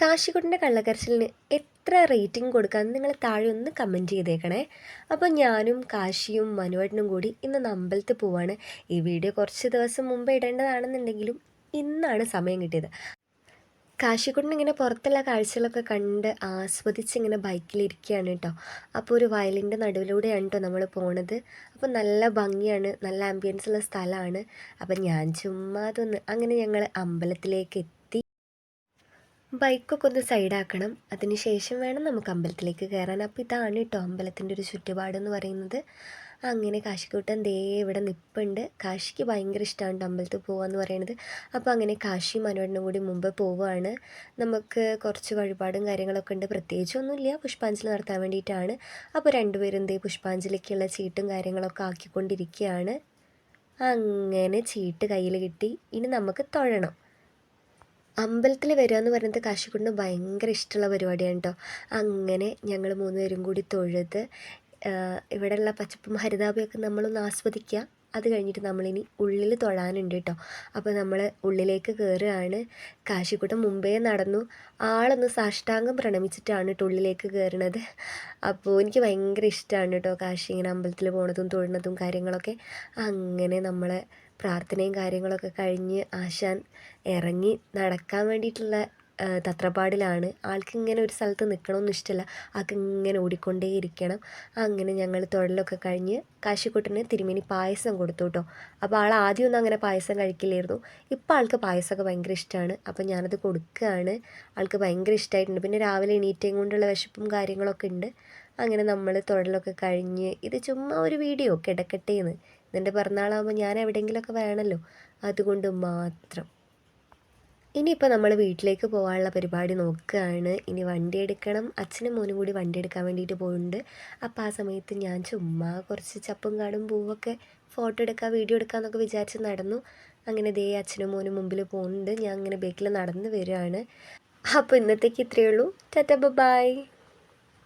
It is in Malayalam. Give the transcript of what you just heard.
കാശിക്കുട്ടന്റെ കള്ളക്കരച്ചിലിന് എത്ര റേറ്റിംഗ് കൊടുക്കാമെന്ന് നിങ്ങൾ താഴെ ഒന്ന് കമന്റ് ചെയ്തേക്കണേ. അപ്പോൾ ഞാനും കാശിയും മനുവേട്ടനും കൂടി ഇന്ന് അമ്പലത്തിൽ പോവാണ്. ഈ വീഡിയോ കുറച്ച് ദിവസം മുമ്പ് ഇടേണ്ടതാണെന്നുണ്ടെങ്കിലും ഇന്നാണ് സമയം കിട്ടിയത്. കാശിക്കുട്ടൻ ഇങ്ങനെ പുറത്തുള്ള കാഴ്ചകളൊക്കെ കണ്ട് ആസ്വദിച്ച് ഇങ്ങനെ ബൈക്കിലിരിക്കുകയാണ് കേട്ടോ. അപ്പോൾ ഒരു വയലിന്റെ നടുവിലൂടെയാണ് കേട്ടോ നമ്മൾ പോണത്. അപ്പോൾ നല്ല ഭംഗിയാണ് നല്ല ആംബിയൻസ് ഉള്ള സ്ഥലമാണ്. അപ്പം ഞാൻ ചുമ്മാ അതൊന്ന് അങ്ങനെ ഞങ്ങൾ അമ്പലത്തിലേക്ക് എത്തി ബൈക്കൊക്കെ ഒന്ന് സൈഡാക്കണം. അതിന് ശേഷം വേണം നമുക്ക് അമ്പലത്തിലേക്ക് കയറാൻ. അപ്പോൾ ഇതാണ് കേട്ടോ അമ്പലത്തിന്റെ ഒരു ചുറ്റുപാടെന്ന് പറയുന്നത്. അങ്ങനെ കാശിക്കൂട്ടൻ ദേ ഇവിടെ നിൽപ്പുണ്ട് കാശിക്ക് ഭയങ്കര ഇഷ്ടമാണ് അമ്പലത്തിൽ പോകാമെന്ന് പറയുന്നത്. അപ്പോൾ അങ്ങനെ കാശി മനോടിനും കൂടി മുമ്പ് പോവുകയാണ് നമുക്ക് കുറച്ച് വഴിപാടും കാര്യങ്ങളൊക്കെ ഉണ്ട്. പ്രത്യേകിച്ചൊന്നുമില്ല പുഷ്പാഞ്ജലി നടത്താൻ വേണ്ടിയിട്ടാണ്. അപ്പോൾ രണ്ടുപേരും ദേ പുഷ്പാഞ്ജലിക്കുള്ള ചീട്ടും കാര്യങ്ങളൊക്കെ ആക്കിക്കൊണ്ടിരിക്കുകയാണ്. അങ്ങനെ ചീട്ട് കയ്യിൽ കിട്ടി. ഇനി നമുക്ക് തൊഴണം. അമ്പലത്തിൽ വരിക എന്ന് പറയുന്നത് കാശിക്കുട്ടിന് ഭയങ്കര ഇഷ്ടമുള്ള പരിപാടിയാണ് കേട്ടോ അങ്ങനെ ഞങ്ങൾ മൂന്നുപേരും കൂടി തൊഴുത് ഇവിടെയുള്ള പച്ചപ്പും ഹരിതാഭയൊക്കെ നമ്മളൊന്ന് ആസ്വദിക്കുക അത് കഴിഞ്ഞിട്ട് നമ്മളിനി ഉള്ളിൽ തൊഴാനുണ്ട് കേട്ടോ അപ്പോൾ നമ്മൾ ഉള്ളിലേക്ക് കയറുകയാണ് കാശിക്കൂട്ടം മുമ്പേ നടന്നു. ആളൊന്ന് സാഷ്ടാംഗം പ്രണമിച്ചിട്ടാണ് കേട്ടോ ഉള്ളിലേക്ക് കയറുന്നത് അപ്പോൾ എനിക്ക് ഭയങ്കര ഇഷ്ടമാണ് കേട്ടോ കാശി ഇങ്ങനെ അമ്പലത്തിൽ പോണതും തൊഴുന്നതും കാര്യങ്ങളൊക്കെ. അങ്ങനെ നമ്മൾ പ്രാർത്ഥനയും കാര്യങ്ങളൊക്കെ കഴിഞ്ഞ് ആശാൻ ഇറങ്ങി നടക്കാൻ വേണ്ടിയിട്ടുള്ള തത്രപ്പാടിലാണ്. ആൾക്ക് ഇങ്ങനെ ഒരു സ്ഥലത്ത് നിൽക്കണമെന്ന് ഇഷ്ടമല്ല ആൾക്ക് ഇങ്ങനെ ഓടിക്കൊണ്ടേയിരിക്കണം. അങ്ങനെ ഞങ്ങൾ തൊഴിലൊക്കെ കഴിഞ്ഞ് കാശിക്കുട്ടന് തിരുമേനി പായസം കൊടുത്തു കേട്ടോ അപ്പോൾ ആൾ ആദ്യമൊന്നും അങ്ങനെ പായസം കഴിക്കില്ലായിരുന്നു. ഇപ്പോൾ ആൾക്ക് പായസമൊക്കെ ഭയങ്കര ഇഷ്ടമാണ് അപ്പോൾ ഞാനത് കൊടുക്കുകയാണ് ആൾക്ക് ഭയങ്കര ഇഷ്ടമായിട്ടുണ്ട് പിന്നെ രാവിലെ എണീറ്റയും കൊണ്ടുള്ള വിശപ്പും കാര്യങ്ങളൊക്കെ ഉണ്ട്. അങ്ങനെ നമ്മൾ തൊഴിലൊക്കെ കഴിഞ്ഞ് ഇത് ചുമ്മാ ഒരു വീഡിയോ കിടക്കട്ടേന്ന്. ഇതിന്റെ പിറന്നാളാകുമ്പോൾ ഞാൻ എവിടെയെങ്കിലുമൊക്കെ വേണമല്ലോ അതുകൊണ്ട് മാത്രം. ഇനിയിപ്പോൾ നമ്മൾ വീട്ടിലേക്ക് പോകാനുള്ള പരിപാടി നോക്കുകയാണ്. ഇനി വണ്ടി എടുക്കണം. അച്ഛനും മോനും കൂടി വണ്ടി എടുക്കാൻ വേണ്ടിയിട്ട് പോകുന്നുണ്ട് അപ്പോൾ ആ സമയത്ത് ഞാൻ ചുമ്മാ കുറച്ച് ചപ്പും കാടും പൂവൊക്കെ ഫോട്ടോ എടുക്കാം വീഡിയോ എടുക്കാമെന്നൊക്കെ വിചാരിച്ച് നടന്നു. അങ്ങനെ ദേ അച്ഛനും മോനും മുമ്പിൽ പോകുന്നുണ്ട് ഞാൻ അങ്ങനെ ബേക്കിൽ നടന്ന് വരികയാണ്. അപ്പോൾ ഇന്നത്തേക്ക് ഇത്രയേ ഉള്ളൂ. Tata bye.